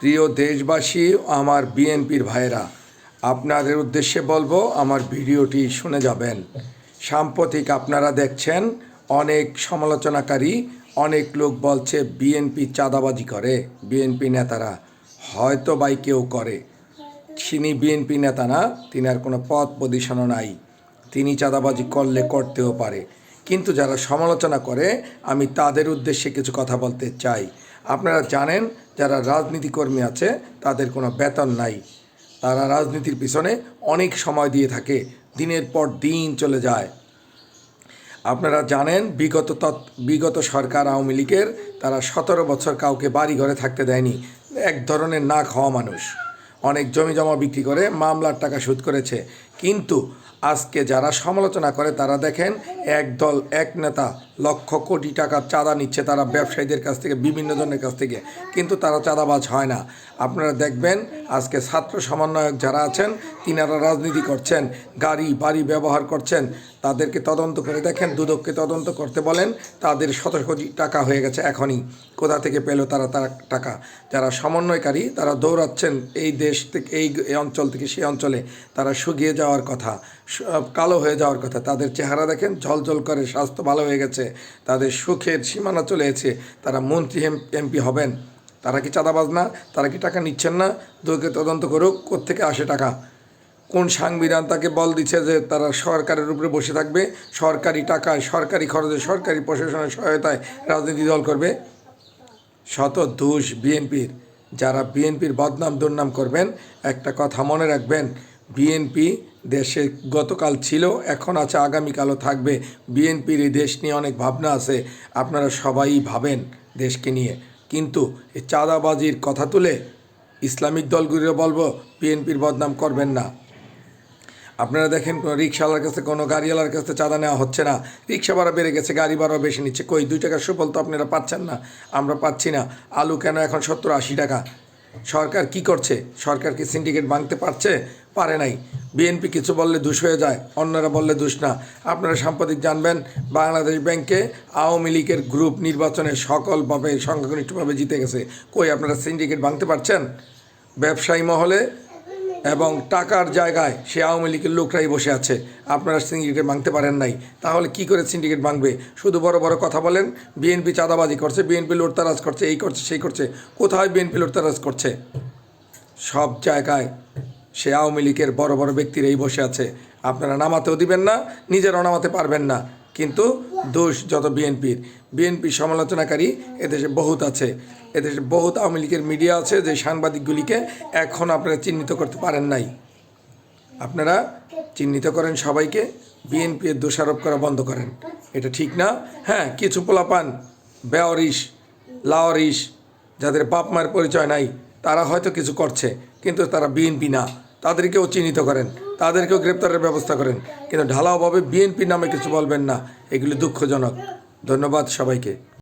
প্রিয় দেশবাসী, আমার বিএনপির ভাইয়েরা, আপনাদের উদ্দেশ্যে বলব, আমার ভিডিওটি শুনে যাবেন। সাম্প্রতিক আপনারা দেখছেন, অনেক সমালোচনাকারী, অনেক লোক বলছে বিএনপি চাঁদাবাজি করে, বিএনপি নেতারা। হয়তো বাই কেউ করে। তিনি বিএনপি নেতা না, তিনি আর কোনো পদ পজিশনও নাই। তিনি চাঁদাবাজি করলে করতেও পারে। কিন্তু যারা সমালোচনা করে, আমি তাদের উদ্দেশ্যে কিছু কথা বলতে চাই। আপনারা জানেন, যারা রাজনীতিকর্মী আছে, তাদের কোনো বেতন নাই। তারা রাজনীতির পিছনে অনেক সময় দিয়ে থাকে, দিনের পর দিন চলে যায়। আপনারা জানেন, বিগত বিগত সরকার আওয়ামী লীগের, তারা সতেরো বছর কাউকে বাড়ি ঘরে থাকতে দেয়নি। এক ধরনের না খাওয়া মানুষ। অনেক জমি জমা বিক্রি করে মামলার টাকা সুদ করেছে। কিন্তু আজকে যারা সমালোচনা করে তারা দেখেন এক দল, এক নেতা লক্ষ কোটি টাকার চাঁদা নিচ্ছে তারা ব্যবসায়ীদের কাছ থেকে, বিভিন্ন জনের কাছ থেকে। কিন্তু তারা চাঁদাবাজ হয় না। আপনারা দেখবেন আজকে ছাত্র সমন্বয়ক যারা আছেন, তিনারা রাজনীতি করছেন, গাড়ি, বাড়ি ব্যবহার করছেন। তাদেরকে তদন্ত করে দেখেন, দুদককে তদন্ত করতে বলেন, তাদের শত কোটি টাকা হয়ে গেছে এখনই। কোথা থেকে পেল তারা তারা টাকা? যারা সমন্বয়কারী, তারা দৌড়াচ্ছেন এই দেশ থেকে, এই অঞ্চল থেকে, সেই অঞ্চলে। তারা শুকিয়ে যাওয়ার কথা কালো হয়ে যাওয়ার কথা। তাদের চেহারা দেখেন, ঝলঝল করে, স্বাস্থ্য ভালো হয়ে গেছে। তাদের সুখের সীমানা চলে গেছে। তারা মন্ত্রী এমপি হবেন। তারা কি চাঁদাবাজ না? তারা কি টাকা নিচ্ছেন না? দুকে তদন্ত করুক, কোত্থেকে আসে টাকা? কোন সাংবিধান তাকে বল দিচ্ছে যে তারা সরকারের উপরে বসে থাকবে? সরকারি টাকায়, সরকারি খরচে, সরকারি প্রশাসনের সহায়তায় রাজনীতি দল করবে? শত দোষ বিএনপির। যারা বিএনপির বদনাম দুর্নাম করবেন, একটা কথা মনে রাখবেন, বিএনপি দেশে গতকাল ছিল, এখন আছে, আগামীকালও থাকবে। বিএনপির এই দেশ নিয়ে অনেক ভাবনা আছে, আপনারা সবাই ভাবেন দেশকে নিয়ে। কিন্তু এই চাঁদাবাজির কথা তুলে ইসলামিক দলগুলিও বলব, বিএনপির বদনাম করবেন না। আপনারা দেখেন, কোনো রিক্সাওয়ালার কাছে, কোনো গাড়িওয়ালার কাছে চাঁদা নেওয়া হচ্ছে না। রিক্সা ভাড়া বেড়ে গেছে, গাড়ি ভাড়াও বেশি নিচ্ছে। কই, দুই টাকার সুফল তো আপনারা পাচ্ছেন না। আমরা পাচ্ছি না। আলু কেন এখন সত্তর আশি টাকা? সরকার কি করছে? সরকার কি সিন্ডিকেট ভাঙতে পারছে? পারে নাই। বিএনপি কিছু বললে দুষ হয়ে যায়, অন্যরা বললে দুষ না। আপনারা সাম্প্রতিক জানবেন, বাংলাদেশ ব্যাংকে আওয়ামী লীগের গ্রুপ নির্বাচনে সকলভাবে সংখ্যাগরিষ্ঠভাবে জিতে গেছে। কই, আপনারা সিন্ডিকেট ভাঙতে পারছেন? ব্যবসায়ী মহলে এবং টাকার জায়গায় সে আওয়ামী লীগের লোকরাই বসে আছে। আপনারা সিন্ডিকেট ভাঙতে পারেন নাই। তাহলে কি করে সিন্ডিকেট ভাঙবে? শুধু বড় বড় কথা বলেন, বিএনপি চাঁদাবাজি করছে, বিএনপি লুটতারাজ করছে, এই করছে, সেই করছে। কোথায় বিএনপি লুটতারাজ করছে? সব জায়গায় সে আওয়ামী লীগের বড় বড় ব্যক্তিরাই বসে আছে। আপনারা নামাতেও দিবেন না, নিজেরাও নামাতে পারবেন না। কিন্তু দোষ যত বিএনপির। বিএনপি সমালোচনাকারী এদেশে বহুত আছে। এদেশে বহুত আওয়ামী লীগের মিডিয়া আছে যে সাংবাদিকগুলিকে এখন আপনারা চিহ্নিত করতে পারেন নাই। আপনারা চিহ্নিত করেন সবাইকে, বিএনপি এর দোষারোপ করা বন্ধ করেন। এটা ঠিক না? হ্যাঁ কিছু পোলাপান, বেওয়ারিশ, লাওয়ারিশ, যাদের বাপ মায়ের পরিচয় নাই তারা হয়তো কিছু করছে, কিন্তু তারা বিএনপি না। তাদেরকেও চিহ্নিত করেন, তাদেরকেও গ্রেপ্তারের ব্যবস্থা করেন। কিন্তু ঢালাওভাবে বিএনপি নামে কিছু বলবেন না, এগুলি দুঃখজনক। ধন্যবাদ সবাইকে।